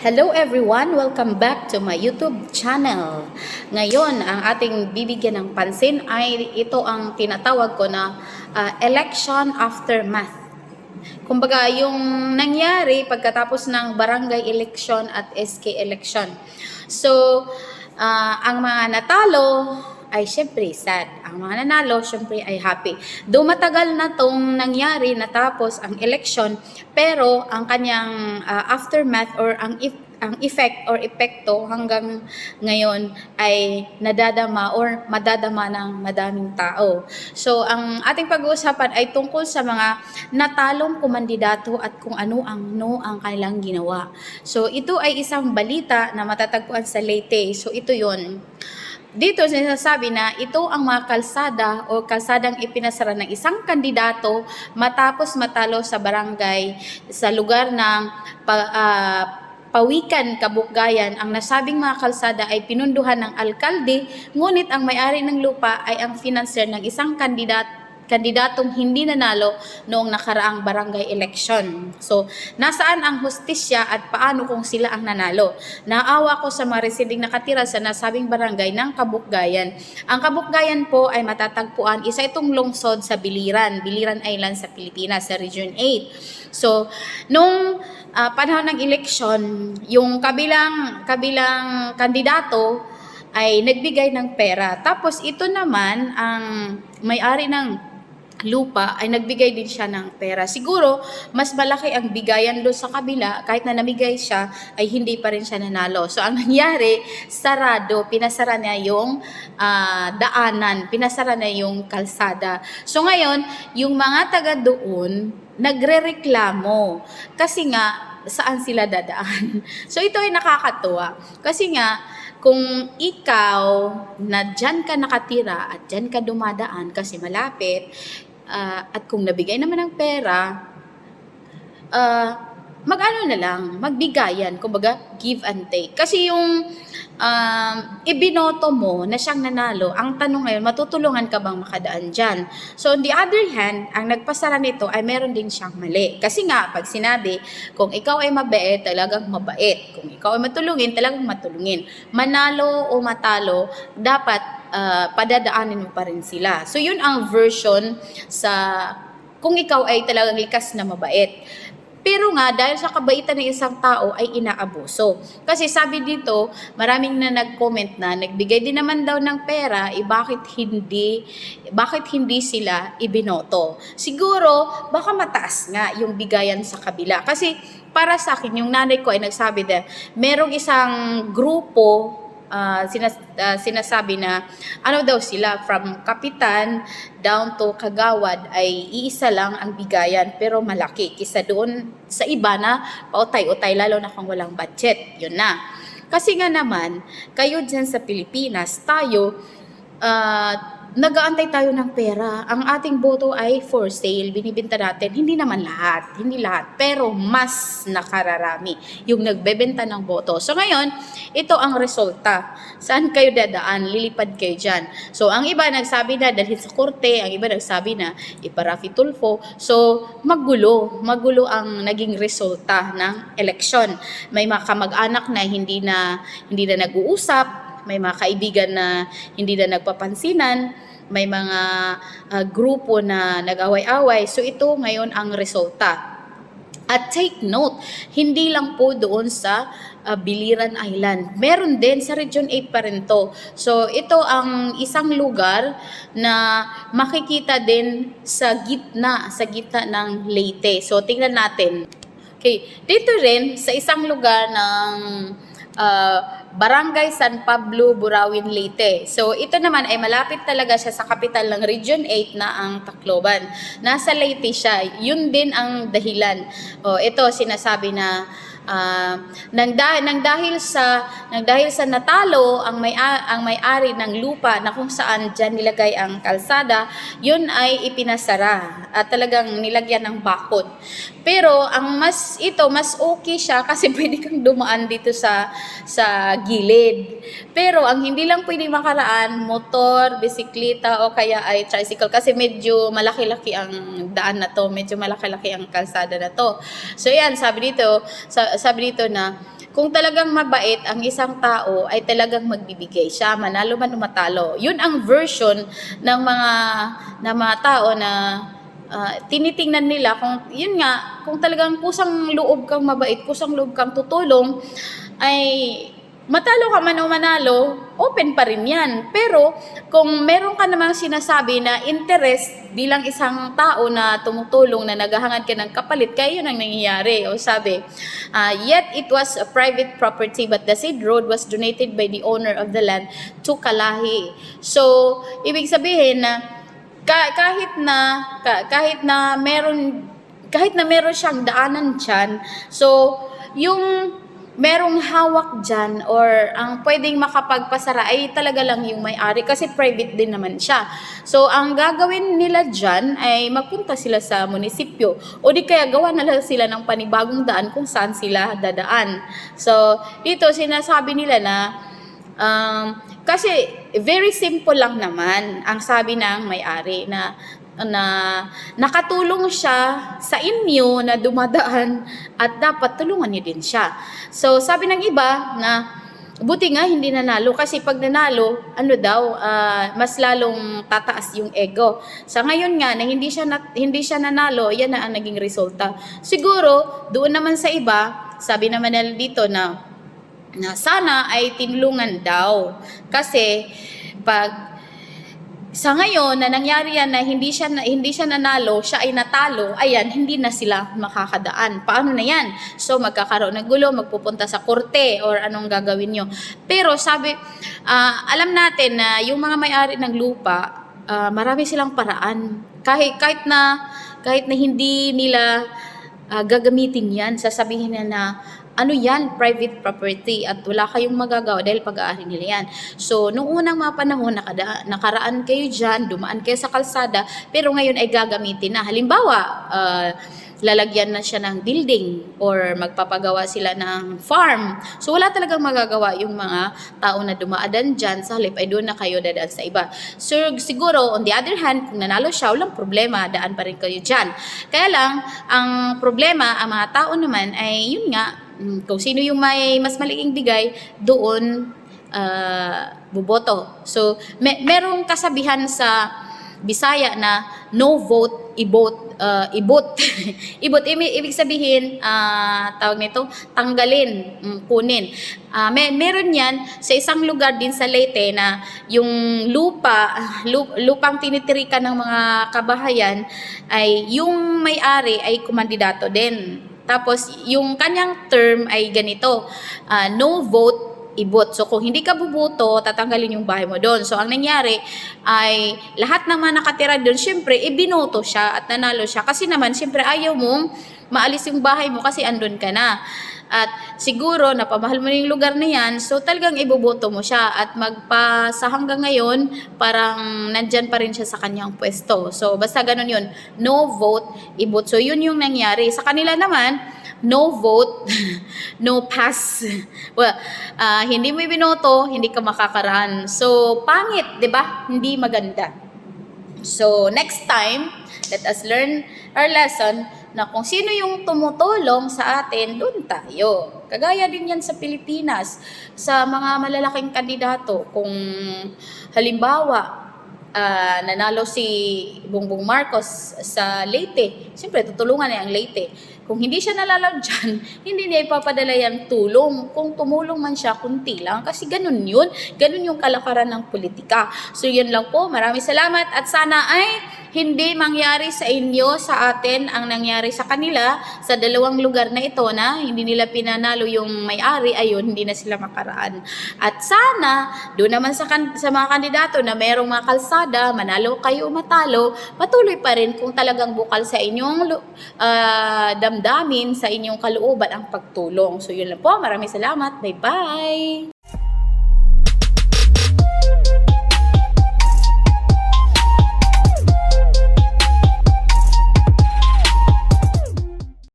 Hello everyone! Welcome back to my YouTube channel. Ngayon, ang ating bibigyan ng pansin ay ito ang tinatawag ko na ah, election aftermath. Kumbaga, yung nangyari pagkatapos ng barangay election at SK election. So, ah, ang mga natalo ay syempre sad. Ang mga nanalo syempre ay happy. Though matagal na tong nangyari natapos ang election, pero ang kanyang ah, aftermath or ang if, ang effect or epekto hanggang ngayon ay nadadama or madadama ng madaming tao. So, ang ating pag-uusapan ay tungkol sa mga natalong kumandidato at kung ano ang no ang kanilang ginawa. So, ito ay isang balita na matatagpuan sa Leyte. So, ito yon dito sinasabi na ito ang mga kalsada o kalsadang ipinasara ng isang kandidato matapos matalo sa barangay sa lugar ng pa, ah, Pawikan, Kabukgayan, ang nasabing mga kalsada ay pinunduhan ng alkalde, ngunit ang may-ari ng lupa ay ang financer ng isang kandidat kandidatong hindi nanalo noong nakaraang barangay election. So, nasaan ang hustisya at paano kung sila ang nanalo? Naawa ko sa mga residing nakatira sa nasabing barangay ng Kabukgayan. Ang Kabukgayan po ay matatagpuan isa itong lungsod sa Biliran, Biliran Island sa Pilipinas, sa Region 8. So, nung ah, panahon ng eleksyon, yung kabilang kabilang kandidato ay nagbigay ng pera. Tapos ito naman ang may-ari ng lupa ay nagbigay din siya ng pera. Siguro, mas malaki ang bigayan doon sa kabila, kahit na namigay siya, ay hindi pa rin siya nanalo. So, ang nangyari, sarado, pinasara niya yung ah, daanan, pinasara niya yung kalsada. So, ngayon, yung mga taga doon, nagre-reklamo. Kasi nga, saan sila dadaan. So, ito ay nakakatuwa. Kasi nga, kung ikaw na dyan ka nakatira at dyan ka dumadaan kasi malapit, ah, at kung nabigay naman ng pera, ah, mag-ano na lang, magbigayan, kumbaga give and take. Kasi yung um, ibinoto mo na siyang nanalo, ang tanong ngayon, matutulungan ka bang makadaan dyan? So on the other hand, ang nagpasara nito ay meron din siyang mali. Kasi nga, pag sinabi, kung ikaw ay mabait, talagang mabait. Kung ikaw ay matulungin, talagang matulungin. Manalo o matalo, dapat ah, padadaanin mo pa rin sila. So yun ang version sa kung ikaw ay talagang likas na mabait. Pero nga, dahil sa kabaitan ng isang tao ay inaabuso. Kasi sabi dito, maraming na nag-comment na nagbigay din naman daw ng pera, eh bakit hindi, bakit hindi sila ibinoto? Siguro, baka mataas nga yung bigayan sa kabila. Kasi para sa akin, yung nanay ko ay nagsabi na merong isang grupo ah, sinas, ah, sinasabi na ano daw sila from kapitan down to kagawad ay iisa lang ang bigayan pero malaki. Kisa doon sa iba na pautay-utay lalo na kung walang budget. Yun na. Kasi nga naman kayo dyan sa Pilipinas tayo ah, nagaantay tayo ng pera. Ang ating boto ay for sale, binibenta natin. Hindi naman lahat, hindi lahat, pero mas nakararami yung nagbebenta ng boto. So ngayon, ito ang resulta. Saan kayo dadaan? Lilipad kayo dyan. So ang iba nagsabi na dahil sa korte, ang iba nagsabi na iparafi tulfo. So magulo, magulo ang naging resulta ng eleksyon. May mga kamag-anak na hindi na hindi na nag-uusap, may mga kaibigan na hindi na nagpapansinan, may mga ah, grupo na nag-away-away. So ito ngayon ang resulta. At take note, hindi lang po doon sa ah, Biliran Island. Meron din sa Region 8 pa rin to. So ito ang isang lugar na makikita din sa gitna, sa gitna ng Leyte. So tingnan natin. Okay, dito rin sa isang lugar ng ah, Barangay San Pablo, Burawin, Leyte. So ito naman ay malapit talaga siya sa kapital ng Region 8 na ang Tacloban. Nasa Leyte siya. Yun din ang dahilan. O ito sinasabi na ah, nang, dah- nang dahil sa nang dahil sa natalo ang may ang may-ari ng lupa na kung saan diyan nilagay ang kalsada, yun ay ipinasara at talagang nilagyan ng bakod. Pero ang mas ito mas okay siya kasi pwede kang dumaan dito sa sa gilid. Pero ang hindi lang pwede makaraan motor, bisikleta o kaya ay tricycle kasi medyo malaki-laki ang daan na to, medyo malaki-laki ang kalsada na to. So yan, sabi dito, sa- sabi dito na kung talagang mabait ang isang tao ay talagang magbibigay siya, manalo man o matalo. Yun ang version ng mga ng mga tao na ah, tinitingnan nila kung yun nga kung talagang kusang loob kang mabait, kusang loob kang tutulong ay matalo ka man o manalo, open pa rin yan. Pero kung meron ka namang sinasabi na interest bilang isang tao na tumutulong na naghahangad ka ng kapalit, kaya yun ang nangyayari. O sabi, ah, yet it was a private property but the said road was donated by the owner of the land to Kalahi. So, ibig sabihin na ka- kahit na ka- kahit na meron kahit na meron siyang daanan dyan, so yung merong hawak dyan or ang pwedeng makapagpasara ay talaga lang yung may-ari kasi private din naman siya. So, ang gagawin nila dyan ay magpunta sila sa munisipyo o di kaya gawa na sila ng panibagong daan kung saan sila dadaan. So, dito sinasabi nila na um, kasi very simple lang naman ang sabi ng may-ari na na nakatulong siya sa inyo na dumadaan at dapat tulungan niyo din siya. So sabi ng iba na buti nga hindi nanalo kasi pag nanalo, ano daw, ah, mas lalong tataas yung ego. Sa ngayon nga na hindi siya nat- hindi siya nanalo, yan na ang naging resulta. Siguro doon naman sa iba, sabi naman nila dito na na sana ay tinulungan daw. Kasi pag sa ngayon na nangyari yan na hindi siya na, hindi siya nanalo, siya ay natalo, ayan, hindi na sila makakadaan. Paano na yan? So magkakaroon ng gulo, magpupunta sa korte or anong gagawin nyo. Pero sabi, ah, alam natin na yung mga may-ari ng lupa, ah, marami silang paraan. Kahit kahit na kahit na hindi nila ah, gagamitin yan, sasabihin na na ano yan, private property at wala kayong magagawa dahil pag-aari nila yan. So, nung unang mga panahon, nakada, nakaraan kayo dyan, dumaan kayo sa kalsada, pero ngayon ay gagamitin na. Halimbawa, ah, lalagyan na siya ng building or magpapagawa sila ng farm. So, wala talagang magagawa yung mga tao na dumaadaan dyan sa halip ay doon na kayo dadaan sa iba. So, siguro, on the other hand, kung nanalo siya, walang problema, daan pa rin kayo dyan. Kaya lang, ang problema, ang mga tao naman ay yun nga, mm, kung sino yung may mas maliking bigay, doon ah, buboto. So, me- merong kasabihan sa Bisaya na no vote, i-vote, uh, i-vote. i-vote, ibig, ibig sabihin, ah, tawag nito, tanggalin, mm, kunin. Ah, may, meron yan sa isang lugar din sa Leyte na yung lupa, lu- lupang tinitirikan ng mga kabahayan ay yung may-ari ay kumandidato din. Tapos, yung kanyang term ay ganito, ah, no vote, ibot. So, kung hindi ka buboto, tatanggalin yung bahay mo doon. So, ang nangyari ay lahat ng mga nakatira doon, syempre, ibinoto siya at nanalo siya. Kasi naman, syempre, ayaw mong maalis yung bahay mo kasi andun ka na. At siguro, napamahal mo yung lugar na yan, so talagang iboboto mo siya. At magpa sa hanggang ngayon, parang nandyan pa rin siya sa kanyang pwesto. So, basta ganun yun. No vote, ibot. So, yun yung nangyari. Sa kanila naman, no vote, no pass. Well, ah, hindi mo ibinoto, hindi ka makakaraan. So, pangit, 'di ba? Hindi maganda. So, next time, let us learn our lesson na kung sino yung tumutulong sa atin, doon tayo. Kagaya din yan sa Pilipinas, sa mga malalaking kandidato. Kung halimbawa, ah, nanalo si Bongbong Marcos sa Leyte, siyempre tutulungan niya ang Leyte. Kung hindi siya nalalab dyan, hindi niya ipapadala yan tulong. Kung tumulong man siya, kunti lang. Kasi ganun yun. Ganun yung kalakaran ng politika. So yun lang po. Maraming salamat at sana ay hindi mangyari sa inyo, sa atin, ang nangyari sa kanila sa dalawang lugar na ito na hindi nila pinanalo yung may-ari, ayun, hindi na sila makaraan. At sana, doon naman sa, kan- sa mga kandidato na merong mga kalsada, manalo kayo o matalo, patuloy pa rin kung talagang bukal sa inyong ah, damdamin, sa inyong kalooban ang pagtulong. So yun lang po, maraming salamat, bye-bye!